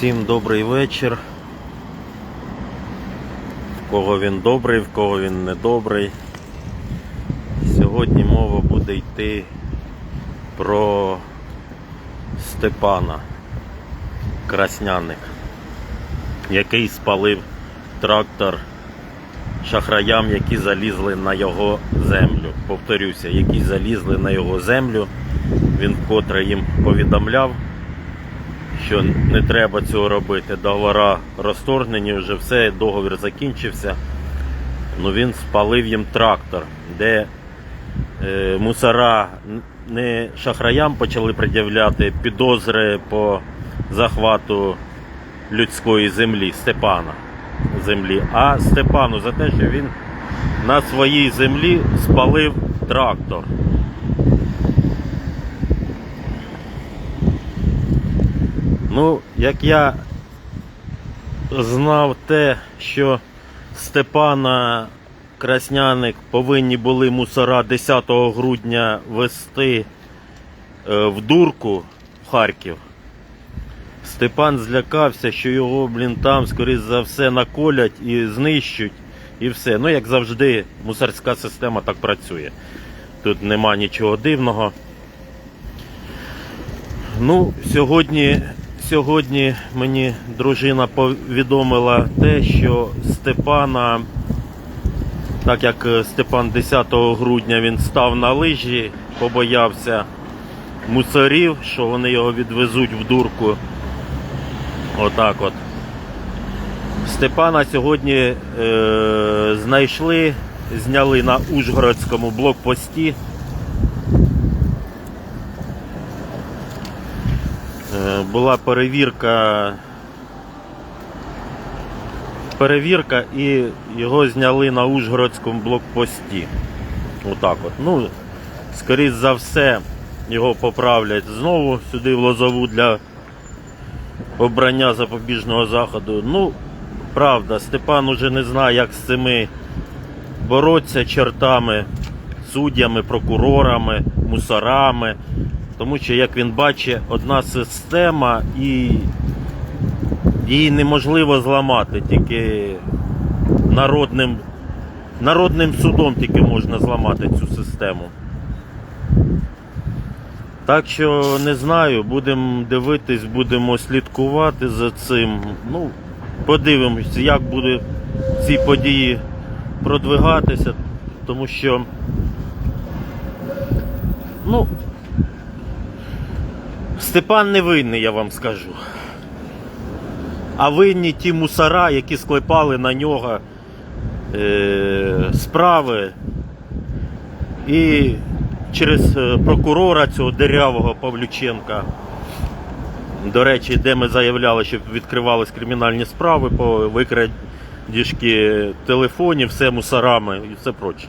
Всім добрий вечір. В кого він добрий, в кого він не добрий. Сьогодні мова буде йти про Степана Красняник, який спалив трактор шахраям, які залізли на його землю. Повторюся, які залізли на його землю. Він вкотре їм повідомляв, що не треба цього робити. Договора розторгнені, вже все, договір закінчився. Ну він спалив їм трактор, де е, мусора не шахраям почали пред'являти підозри по захвату людської землі, Степана землі, а Степану за те, що він на своїй землі спалив трактор. Ну, як я знав те, що Степана Красняник повинні були мусора 10 грудня вести е, в дурку в Харків. Степан злякався, що його, блін, там, скоріш за все, наколять і знищуть, і все. Ну, як завжди, мусорська система так працює. Тут нема нічого дивного. Ну, сьогодні, сьогодні мені дружина повідомила те, що Степана, так як е, Степан 10 грудня він став на лижі, побоявся мусорів, що вони його відвезуть в дурку. Отак от. Степана сьогодні е, знайшли, зняли на Ужгородському блокпості. Була перевірка. Перевірка і його зняли на Ужгородському блокпості. Отак от. Ну, скоріш за все, його поправлять знову сюди в Лозову для обрання запобіжного заходу. Ну, правда, Степан уже не знає, як з цими боротися чертами, суддями, прокурорами, мусорами. Тому що, як він бачить, одна система і її неможливо зламати, тільки народним, народним судом тільки можна зламати цю систему. Так що не знаю, будемо дивитись, будемо слідкувати за цим. Ну, подивимось, як будуть ці події продвигатися, тому що ну, Степан не винний, я вам скажу. А винні ті мусора, які склепали на нього е, справи. І через е, прокурора цього дирявого Павлюченка. До речі, де ми заявляли, що відкривались кримінальні справи по викрадіжки телефонів, все мусорами і все проче.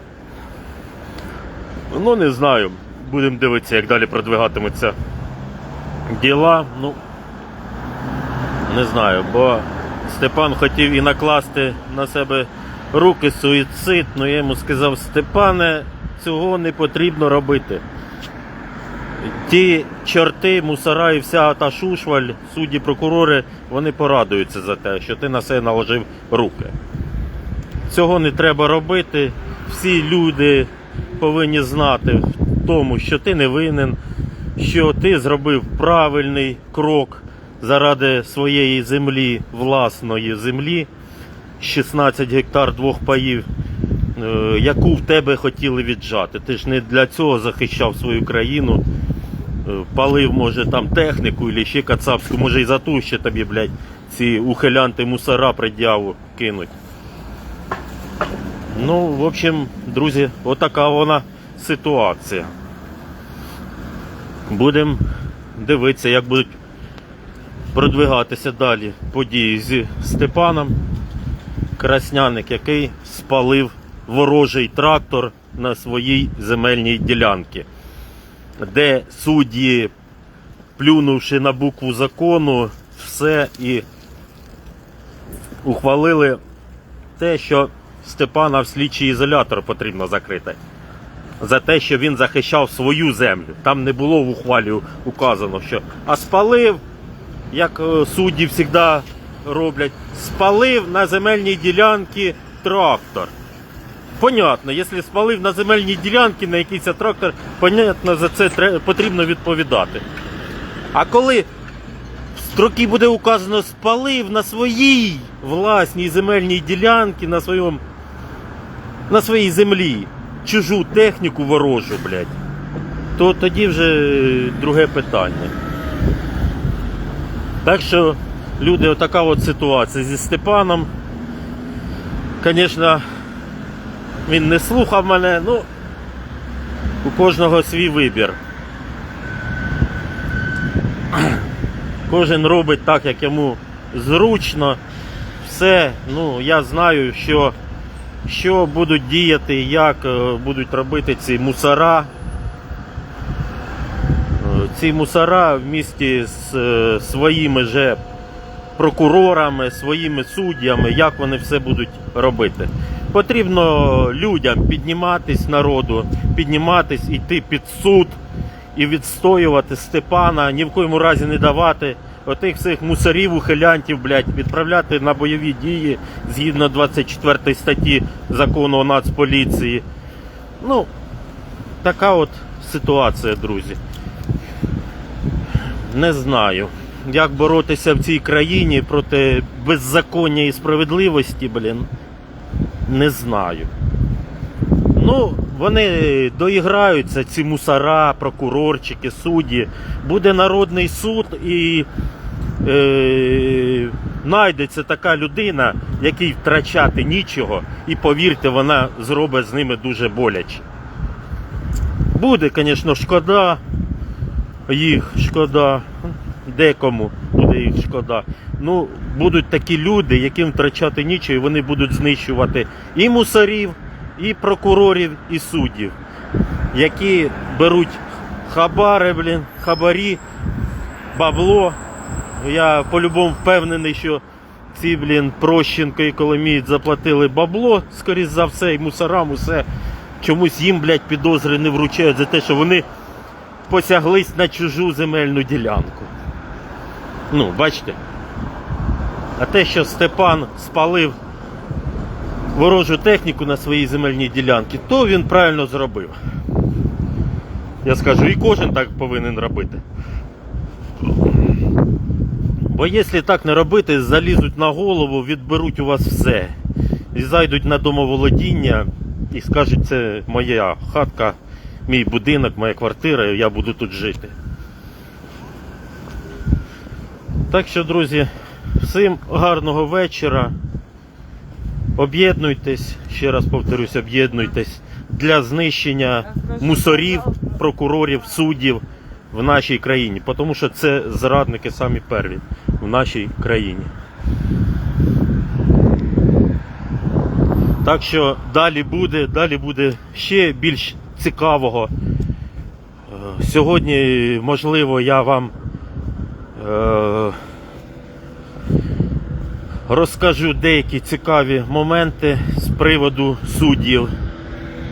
Ну, не знаю. Будемо дивитися, як далі продвигатимуться діла. Ну, не знаю, бо Степан хотів і накласти на себе руки суїцид, але я йому сказав, Степане, цього не потрібно робити. Ті чорти, мусора і вся та шушваль, судді, прокурори, вони порадуються за те, що ти на себе наложив руки. Цього не треба робити. Всі люди повинні знати в тому, що ти не винен, що ти зробив правильний крок заради своєї землі, власної землі, 16 гектар двох паїв, е, яку в тебе хотіли віджати. Ти ж не для цього захищав свою країну, е, палив, може, там техніку або ще кацапську, може і за ту ще тобі, блядь, ці ухилянти мусора пред'яву кинуть. Ну, в общем, друзі, отака вона ситуація. Будемо дивитися, як будуть продвигатися далі події зі Степаном. Красняник, який спалив ворожий трактор на своїй земельній ділянці, де судді, плюнувши на букву закону, все і ухвалили те, що Степана в слідчий ізолятор потрібно закрити. За те, що він захищав свою землю. Там не було в ухвалі указано, що а спалив як е, судді завжди роблять, спалив на земельній ділянці трактор. Понятно, якщо спалив на земельній ділянці на якийсь трактор, понятно, за це потрібно відповідати. А коли в строкі буде указано спалив на своїй власній земельній ділянці, на своєму на своїй землі чужу техніку ворожу, блядь, то тоді вже друге питання. Так що, люди, отака от ситуація зі Степаном. Звісно, він не слухав мене, ну, у кожного свій вибір. Кожен робить так, як йому зручно. Все, ну, я знаю, що, що будуть діяти, як е, будуть робити ці мусора. Е, Ці мусора в місті з е, своїми же прокурорами, своїми суддями, як вони все будуть робити. Потрібно людям підніматись народу, підніматись, йти під суд і відстоювати Степана, ні в коєму разі не давати отих всіх мусорів, ухилянтів, блядь, відправляти на бойові дії згідно 24 статті закону о Нацполіції. Ну, така от ситуація, друзі. Не знаю, як боротися в цій країні проти беззаконня і справедливості, блін. Не знаю. Ну, вони доіграються, ці мусора, прокурорчики, судді. Буде народний суд і е, знайдеться така людина, якій втрачати нічого, і повірте, вона зробить з ними дуже боляче. Буде, звісно, шкода, їх шкода, декому буде їх шкода. Ну, будуть такі люди, яким втрачати нічого, і вони будуть знищувати і мусорів, і прокурорів, і суддів, які беруть хабари, блін, хабарі, бабло. Я по-любому впевнений, що ці, блін, Прощенко і Коломієць заплатили бабло, скоріш за все, і мусорам усе. Чомусь їм, блядь, підозри не вручають за те, що вони посяглись на чужу земельну ділянку. Ну, бачите. А те, що Степан спалив ворожу техніку на своїй земельній ділянці, то він правильно зробив. Я скажу, і кожен так повинен робити. Бо якщо так не робити, залізуть на голову, відберуть у вас все. І зайдуть на домоволодіння і скажуть, це моя хатка, мій будинок, моя квартира, я буду тут жити. Так що, друзі, всім гарного вечора. Об'єднуйтесь, ще раз повторюсь, об'єднуйтесь для знищення мусорів, прокурорів, суддів в нашій країні. Тому що це зрадники самі перві в нашій країні. Так що далі буде, далі буде ще більш цікавого. Е, Сьогодні, можливо, я вам е, розкажу деякі цікаві моменти з приводу суддів.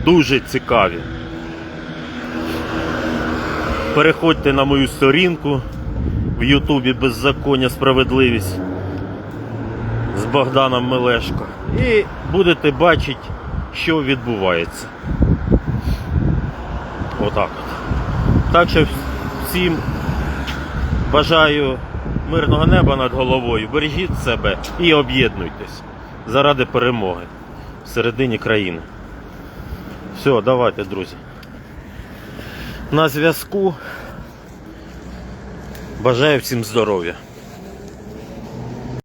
Дуже цікаві. Переходьте на мою сторінку в Ютубі Беззаконня Справедливість з Богданом Мелешко. І будете бачити, що відбувається. Отак от. Так що всім бажаю мирного неба над головою. Бережіть себе і об'єднуйтесь заради перемоги всередині країни. Все, давайте, друзі. На зв'язку. Бажаю всім здоров'я.